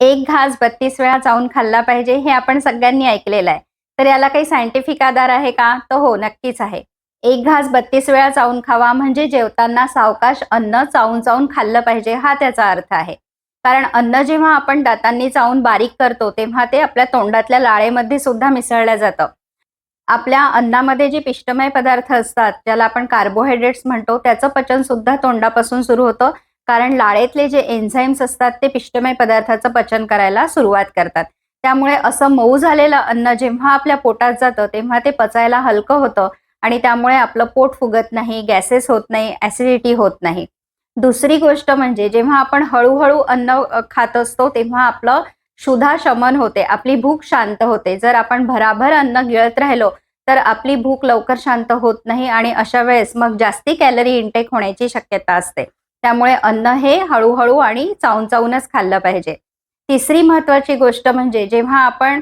एक घास बत्तीस वेळा चावून खाल्ला पाहिजे हे आपण सगळ्यांनी ऐकलेलं आहे. तर याला काही सायंटिफिक आधार आहे का? तर हो नक्कीच आहे. एक घास बत्तीस वेळा चावून खावा म्हणजे जेवताना सावकाश अन्न चावून चावून खाल्लं पाहिजे हा त्याचा अर्थ आहे. कारण अन्न जेव्हा आपण दातांनी चावून बारीक करतो तेव्हा ते आपल्या तोंडातल्या लाळेमध्ये सुद्धा मिसळलं जातं. आपल्या अन्नामध्ये जे पिष्टमय पदार्थ असतात ज्याला आपण कार्बोहायड्रेट्स म्हणतो त्याचं पचन सुद्धा तोंडापासून सुरू होतं. कारण लाळेतले जे एन्झाईम्स असतात ते पिष्टमय पदार्थाचं पचन करायला सुरुवात करतात. त्यामुळे असं मऊ झालेलं अन्न जेव्हा आपल्या पोटात जातं तेव्हा ते पचायला हलकं होतं. आणि त्यामुळे आपलं पोट फुगत नाही गॅसेस होत नाही ऍसिडिटी होत नाही. दुसरी गोष्ट म्हणजे जेव्हा आपण हळूहळू अन्न खात असतो तेव्हा आपलं क्षुधा शमन होते आपली भूक शांत होते. जर आपण भराभर अन्न गिळत राहिलो तर आपली भूक लवकर शांत होत नाही आणि अशा वेळेस मग जास्ती कॅलरी इनटेक होण्याची शक्यता असते. त्यामुळे अन्न हे हळूहळू आणि चावून चावूनच खाल्लं पाहिजे. तिसरी महत्वाची गोष्ट म्हणजे जेव्हा आपण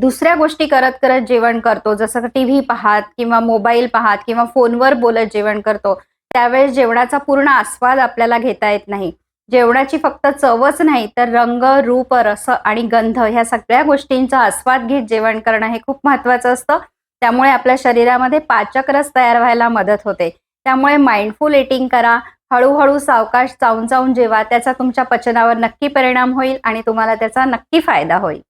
दुसऱ्या गोष्टी करत करत जेवण करतो जसं टी व्ही पाहात किंवा मोबाईल पाहत किंवा फोनवर बोलत जेवण करतो त्यावेळेस जेवणाचा पूर्ण आस्वाद आपल्याला घेता येत नाही. जेवणाची फक्त चवच नाही तर रंग रूप रस आणि गंध ह्या सगळ्या गोष्टींचा आस्वाद घेत जेवण करणं हे खूप महत्वाचं असतं. त्यामुळे आपल्या शरीरामध्ये पाचक रस तयार व्हायला मदत होते. त्यामुळे माइंडफुल एटिंग करा हळूहळू सावकाश चावून चावून जेवा त्याचा तुमच्या पचनावर नक्की परिणाम होईल आणि तुम्हाला त्याचा नक्की फायदा होईल.